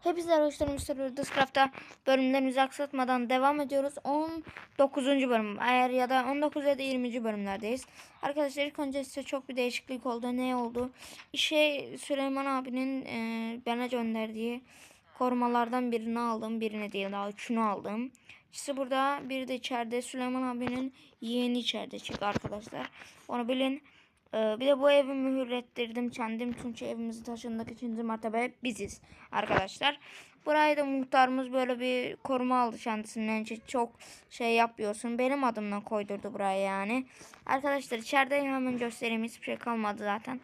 Hepinize arkadaşlar Mr. Discraft'ta bölümlerimizi aksatmadan devam ediyoruz. 19. bölüm eğer ya da 19 ya da 20. bölümlerdeyiz. Arkadaşlar ilk önce size çok bir değişiklik oldu. Ne oldu? İşe Süleyman abinin e, bana gönderdiği korumalardan birini aldım. Birini değil daha üçünü aldım. İkisi burada biri de içeride. Süleyman abinin yeğeni içeride çık arkadaşlar. Onu bilin. Ee, bir de bu evi mühürlettirdim kendim çünkü evimizi taşındık ikinci mertebe biziz arkadaşlar. Burayı da muhtarımız böyle bir koruma aldı kendisinden Çünkü çok şey yapıyorsun. Benim adımdan koydurdu buraya yani. Arkadaşlar içeride hemen göstereyim hiçbir şey kalmadı zaten.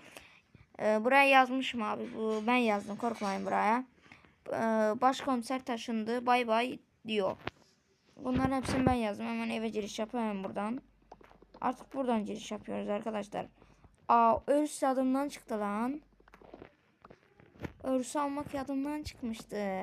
Ee, buraya yazmışım abi. Ben yazdım korkmayın buraya. Ee, başkomiser taşındı bay bay diyor. Bunların hepsini ben yazdım. Hemen eve giriş yapayım buradan. Artık buradan giriş yapıyoruz arkadaşlar. Aa örs adımdan çıktı lan. Örsü almak adımdan çıkmıştı.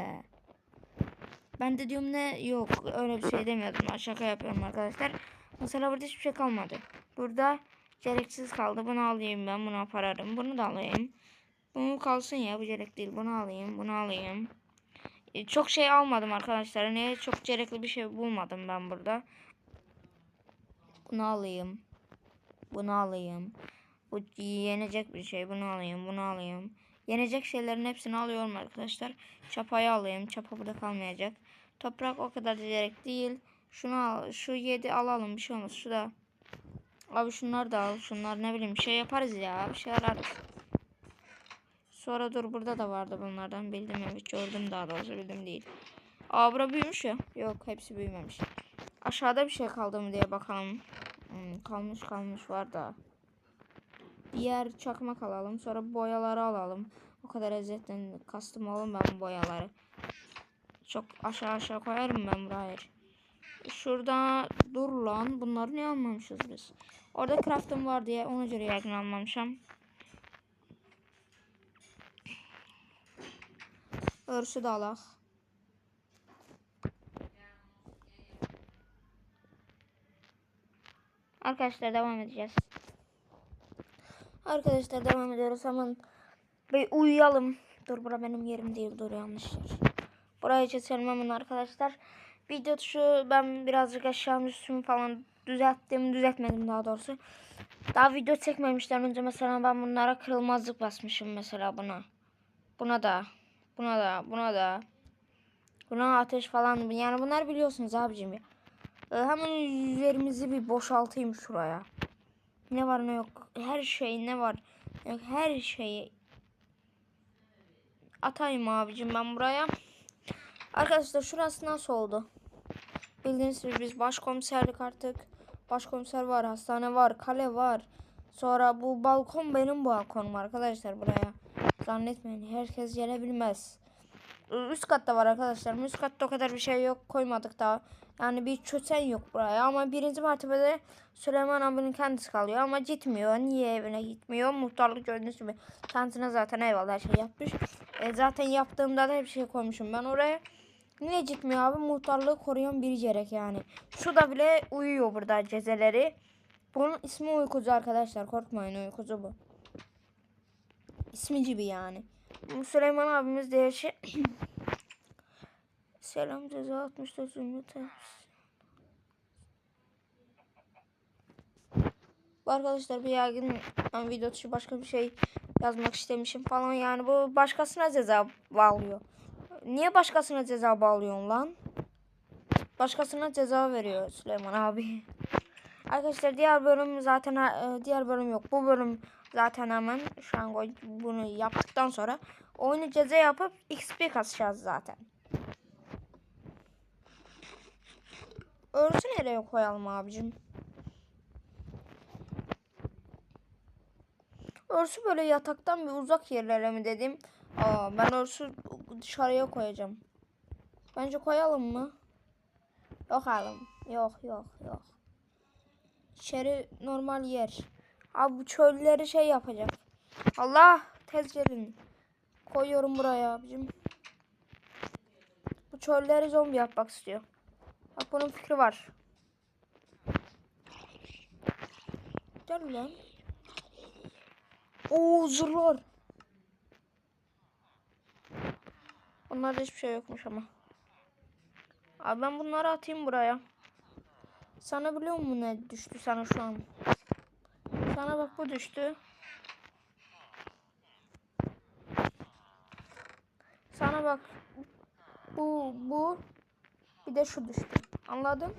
Ben de diyorum ne yok öyle bir şey demiyordum. Şaka yapıyorum arkadaşlar. Mesela burada hiçbir şey kalmadı. Burada gereksiz kaldı. Bunu alayım ben. Bunu yaparım. Bunu da alayım. Bunu kalsın ya bu gerek değil. Bunu alayım. Bunu alayım. E, çok şey almadım arkadaşlar. Niye çok gerekli bir şey bulmadım ben burada. Bunu alayım. Bunu alayım. Bu yenecek bir şey. Bunu alayım. Bunu alayım. Yenecek şeylerin hepsini alıyorum arkadaşlar. Çapayı alayım. Çapa burada kalmayacak. Toprak o kadar gerek değil. Şunu al. Şu yedi alalım. Bir şey olmaz. Şu da. Abi şunlar da al. Şunlar ne bileyim. Bir şey yaparız ya. Bir şey ararız. Sonra dur burada da vardı bunlardan. Bildim evet. Gördüm daha doğrusu bildim değil. Aa bura büyümüş ya. Yok hepsi büyümemiş. Aşağıda bir şey kaldı mı diye bakalım. Hmm, kalmış kalmış var da. Diğer çakmak alalım. Sonra boyaları alalım. O kadar ezzetten kastım oğlum ben boyaları. Çok aşağı aşağı koyarım ben buraya. Şurada dur lan. Bunları niye almamışız biz? Orada craft'ım var diye ona göre yaygın almamışım. Örsü de alak. Arkadaşlar devam edeceğiz. Arkadaşlar devam ediyoruz. Hemen bir uyuyalım. Dur bura benim yerim değil. Dur yanlış. Buraya geçelim hemen arkadaşlar. Video tuşu ben birazcık aşağı üstümü falan düzelttim. Düzeltmedim daha doğrusu. Daha video çekmemişten önce mesela ben bunlara kırılmazlık basmışım mesela buna. Buna da. Buna da. Buna da. Buna ateş falan. Yani bunlar biliyorsunuz abicim ya. Ee, hemen üzerimizi bir boşaltayım şuraya. Ne var ne yok. Her şey ne var. Yok her şeyi atayım abicim ben buraya. Arkadaşlar şurası nasıl oldu? Bildiğiniz gibi biz başkomiserlik artık. Başkomiser var, hastane var, kale var. Sonra bu balkon benim balkonum arkadaşlar buraya. Zannetmeyin herkes gelebilmez. Üst katta var arkadaşlar. Üst katta o kadar bir şey yok koymadık daha. Yani bir çöten yok buraya ama birinci mertebede Süleyman abinin kendisi kalıyor ama gitmiyor. Niye evine gitmiyor? Muhtarlık gördüğünüz gibi kendisine zaten eyvallah her şey yapmış. E, zaten yaptığımda da hep şey koymuşum ben oraya. Niye gitmiyor abi? Muhtarlığı koruyan biri gerek yani. Şu da bile uyuyor burada cezeleri. Bunun ismi uykucu arkadaşlar. Korkmayın uykucu bu. İsmi gibi yani. Süleyman abimiz de yaşı... Selam ceza 64 zümrüt. Arkadaşlar bir yaygın ben video dışı başka bir şey yazmak istemişim falan yani bu başkasına ceza bağlıyor. Niye başkasına ceza bağlıyorsun lan? Başkasına ceza veriyor Süleyman abi. Arkadaşlar diğer bölüm zaten e, diğer bölüm yok. Bu bölüm zaten hemen şu an bunu yaptıktan sonra oyunu ceza yapıp XP kasacağız zaten. Örsü nereye koyalım abicim? Örsü böyle yataktan bir uzak yerlere mi dedim. Aa, ben örsü dışarıya koyacağım. Bence koyalım mı? Yok oğlum. Yok yok yok. İçeri normal yer. Abi bu çölleri şey yapacak. Allah tez gelin. Koyuyorum buraya abicim. Bu çölleri zombi yapmak istiyor. Bak bunun fikri var. Gel lan. Oo zırhlar. Onlarda hiçbir şey yokmuş ama. Abi ben bunları atayım buraya. Sana biliyor musun ne düştü sana şu an? Sana bak bu düştü. Sana bak bu bu bir de şu düştü. Anladın?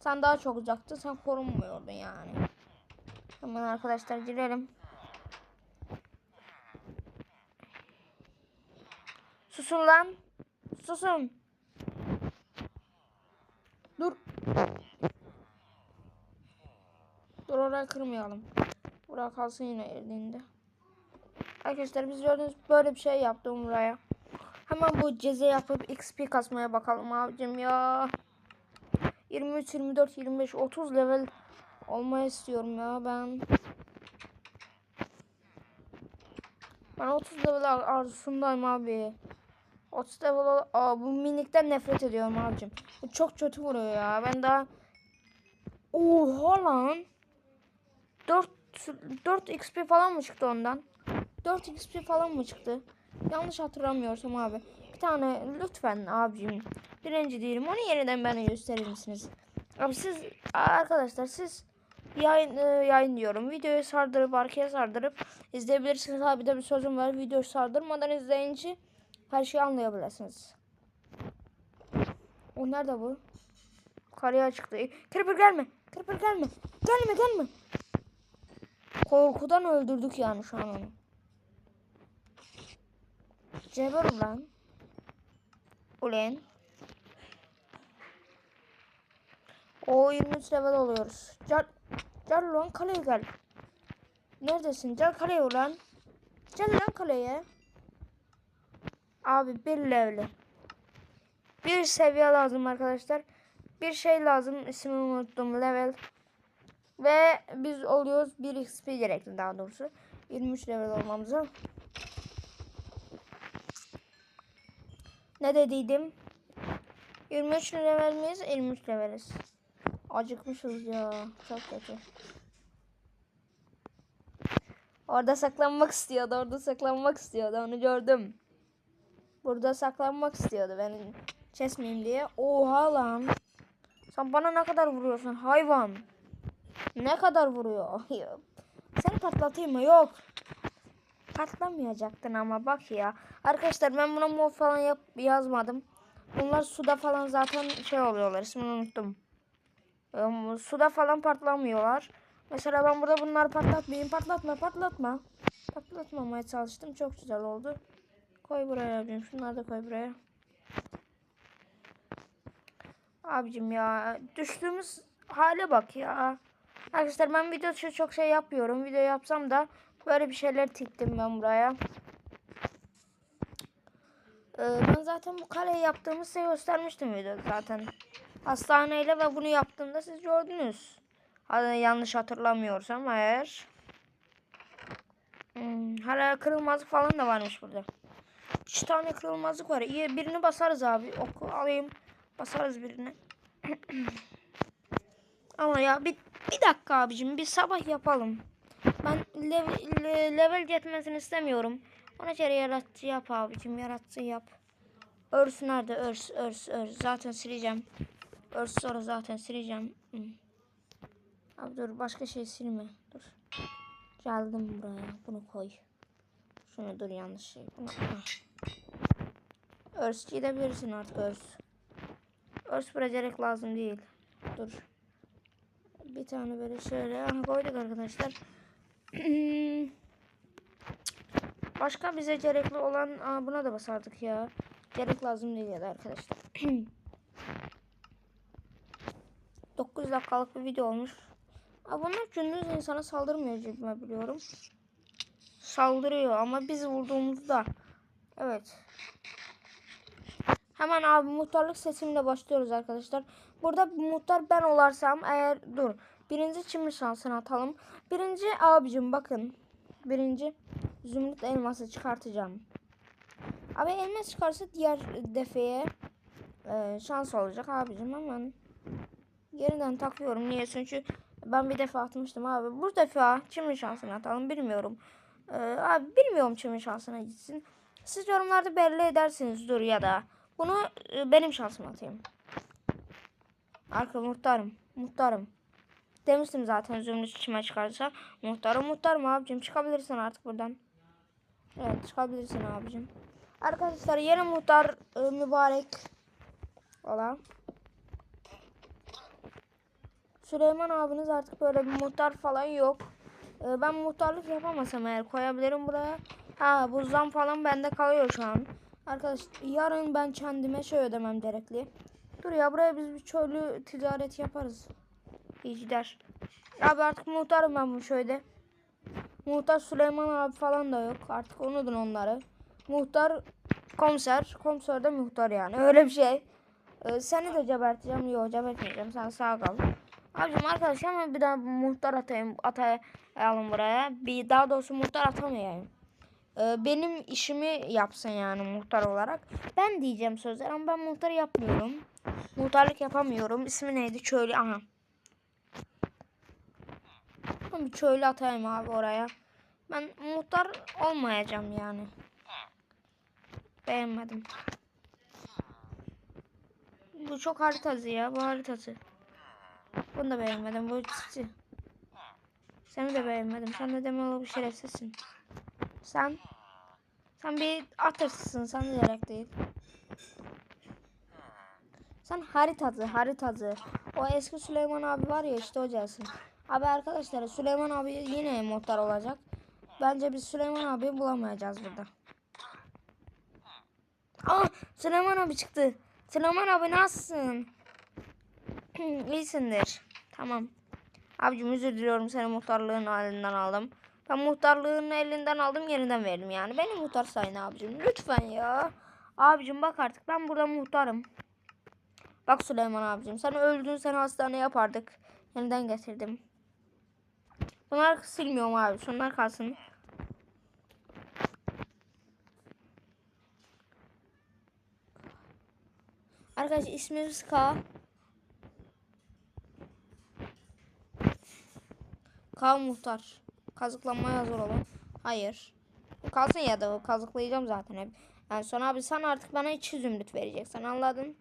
Sen daha çok uzaktın. Sen korunmuyordun yani. Hemen arkadaşlar girelim. Susun lan. Susun. Dur. Dur orayı kırmayalım. Buraya kalsın yine elinde. Arkadaşlar biz gördüğünüz böyle bir şey yaptım buraya. Hemen bu ceze yapıp XP kasmaya bakalım abicim ya. 23, 24, 25, 30 level olmayı istiyorum ya ben. Ben 30 level ar- arzusundayım abi. 30 level Aa, bu minikten nefret ediyorum abicim. Bu çok kötü vuruyor ya. Ben daha Oha lan. 4 4 XP falan mı çıktı ondan? 4 XP falan mı çıktı? Yanlış hatırlamıyorsam abi. Bir tane lütfen abicim. Birinci değilim. Onu yeniden bana gösterir misiniz? Abi siz arkadaşlar siz yayın e, yayın diyorum. Videoyu sardırıp arkaya sardırıp izleyebilirsiniz. Abi de bir sözüm var. Videoyu sardırmadan izleyince her şeyi anlayabilirsiniz. O nerede bu? Karaya çıktı. Creeper gelme. Creeper gelme. Gelme gelme. Korkudan öldürdük yani şu an onu. Ceber lan. Ulen. O 23 level oluyoruz. Gel. Gel lan kaleye gel. Neredesin? Gel kaleye ulan. Gel lan kaleye. Abi bir level. Bir seviye lazım arkadaşlar. Bir şey lazım. İsmini unuttum. Level. Ve biz oluyoruz 1 XP gerekli daha doğrusu. 23 level olmamıza. Ne dediydim? 23 level miyiz? 23 leveliz. Acıkmışız ya. Çok kötü. Orada saklanmak istiyordu. Orada saklanmak istiyordu. Onu gördüm. Burada saklanmak istiyordu beni kesmeyeyim diye. Oha lan. Sen bana ne kadar vuruyorsun hayvan? Ne kadar vuruyor? Seni patlatayım mı? Yok. Patlamayacaktın ama bak ya. Arkadaşlar ben buna mod falan yap yazmadım. Bunlar suda falan zaten şey oluyorlar. İsmini unuttum. Ee, suda falan patlamıyorlar. Mesela ben burada bunları patlatmayayım. Patlatma patlatma. Patlatmamaya çalıştım. Çok güzel oldu. Koy buraya abicim. Şunları da koy buraya. Abicim ya. Düştüğümüz hale bak ya. Arkadaşlar ben video çok şey yapıyorum. Video yapsam da böyle bir şeyler tiktim ben buraya. Ee, ben zaten bu kaleyi yaptığımı size göstermiştim videoda zaten. Hastaneyle ve bunu yaptığımda siz gördünüz. Hadi yanlış hatırlamıyorsam eğer. Hmm, hala kırılmazlık falan da varmış burada. Üç tane kırılmazlık var. İyi birini basarız abi. Oku alayım. Basarız birini. Ama ya bir, bir dakika abicim bir sabah yapalım. Ben level, le- level geçmesini istemiyorum. Ona göre yaratı yap abicim yaratı yap. Örs nerede? Örs, örs, örs. Zaten sileceğim. Örs sonra zaten sileceğim. Hı. Abi dur başka şey silme. Dur. Geldim buraya. Bunu koy. Şunu dur yanlış şey. Bunu, örs gidebilirsin artık örs. Örs bırakacak lazım değil. Dur. Bir tane böyle şöyle aha, koyduk arkadaşlar. Başka bize gerekli olan aa, buna da basardık ya. Gerek lazım değil ya da arkadaşlar. 9 dakikalık bir video olmuş. Aa, bunlar gündüz insana saldırmıyor cebime biliyorum. Saldırıyor ama biz vurduğumuzda. Evet. Hemen abi muhtarlık seçimine başlıyoruz arkadaşlar. Burada muhtar ben olarsam eğer dur. Birinci çimli şansını atalım. Birinci abicim bakın. Birinci zümrüt elması çıkartacağım. Abi elmas çıkarsa diğer defeye e, şans olacak abicim hemen. Yeniden takıyorum. Niye? Çünkü ben bir defa atmıştım abi. Bu defa çimli şansını atalım. Bilmiyorum. E, abi bilmiyorum çimli şansına gitsin. Siz yorumlarda belli edersiniz dur ya da. Bunu e, benim şansıma atayım. Arka muhtarım. Muhtarım. Demiştim zaten zümrüt içime çıkarsa. Muhtarım muhtarım abicim çıkabilirsin artık buradan. Evet çıkabilirsin abicim. Arkadaşlar yeni muhtar e, mübarek olan. Süleyman abiniz artık böyle bir muhtar falan yok. E, ben muhtarlık yapamasam eğer koyabilirim buraya. Ha bu zam falan bende kalıyor şu an. Arkadaş yarın ben kendime şey ödemem gerekli. Dur ya buraya biz bir çölü ticaret yaparız. İyi gider. Abi artık muhtarım ben bu şöyle. Muhtar Süleyman abi falan da yok. Artık unutun onları. Muhtar komiser. Komiser de muhtar yani. Öyle bir şey. Ee, seni de geberteceğim. Yok gebertmeyeceğim. Sen sağ kal. Abicim arkadaş hemen bir daha muhtar atayım. Atayalım buraya. Bir daha doğrusu muhtar atamayayım. Ee, benim işimi yapsın yani muhtar olarak. Ben diyeceğim sözler ama ben muhtar yapmıyorum. Muhtarlık yapamıyorum. İsmi neydi? Köylü. Aha. Ben bir köylü atayım abi oraya. Ben muhtar olmayacağım yani. Beğenmedim. Bu çok haritası ya. Bu haritası. Bunu da beğenmedim. Bu çiftçi. Seni de beğenmedim. Sen de demeli bir şerefsizsin. Sen sen bir atırsın. Sen de değil. Sen haritacı, haritacı. O eski Süleyman abi var ya işte gelsin. Abi arkadaşlar Süleyman abi yine muhtar olacak. Bence biz Süleyman abi bulamayacağız burada. Aa Süleyman abi çıktı. Süleyman abi nasılsın? İyisindir. Tamam. Abicim özür diliyorum seni muhtarlığın elinden aldım. Ben muhtarlığın elinden aldım yeniden verdim yani. Beni muhtar sayın abicim. Lütfen ya. Abicim bak artık ben burada muhtarım. Bak Süleyman abicim sen öldün seni hastaneye yapardık. Yeniden getirdim. Bunlar silmiyorum abi. Şunlar kalsın. Arkadaşlar ismimiz K. K muhtar. Kazıklanmaya hazır olun. Hayır. Kalsın ya da kazıklayacağım zaten hep. Yani sonra abi sen artık bana içi zümrüt vereceksin anladın?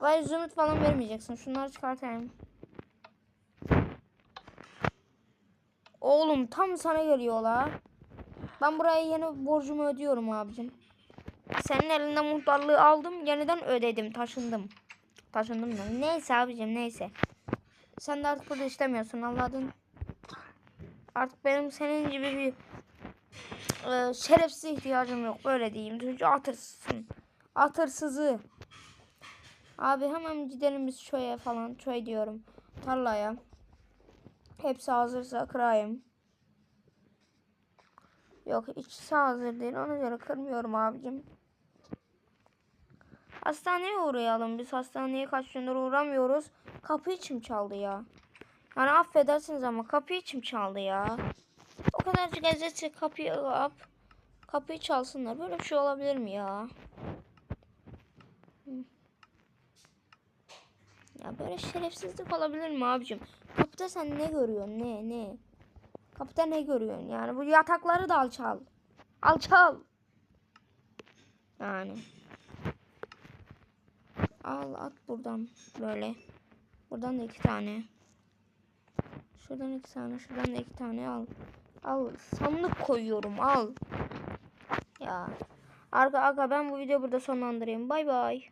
Vay zümrüt falan vermeyeceksin. Şunları çıkartayım. Oğlum tam sana geliyor la. Ben buraya yeni borcumu ödüyorum abicim. Senin elinden muhtarlığı aldım. Yeniden ödedim. Taşındım. Taşındım da. Neyse abicim neyse. Sen de artık burada istemiyorsun anladın. Artık benim senin gibi bir e, şerefsiz ihtiyacım yok. Böyle diyeyim. Çünkü atırsızsın. Atırsızı. Abi hemen gidelim biz çöye falan. Çöy diyorum. Tarlaya. Hepsi hazırsa kırayım. Yok içsi hazır değil. Ona göre kırmıyorum abicim. Hastaneye uğrayalım. Biz hastaneye kaç gündür uğramıyoruz. Kapı içim çaldı ya. Yani affedersiniz ama kapı içim çaldı ya. O kadar gazete kapıyı yap. Kapıyı çalsınlar. Böyle bir şey olabilir mi ya? Ya böyle şerefsizlik olabilir mi abicim? Kapıda sen ne görüyorsun? Ne ne? Kapıda ne görüyorsun? Yani bu yatakları da alçal. Alçal. Yani. Al at buradan böyle. Buradan da iki tane. Şuradan iki tane, şuradan da iki tane al. Al sandık koyuyorum al. Ya. Arka arka ben bu videoyu burada sonlandırayım. Bay bay.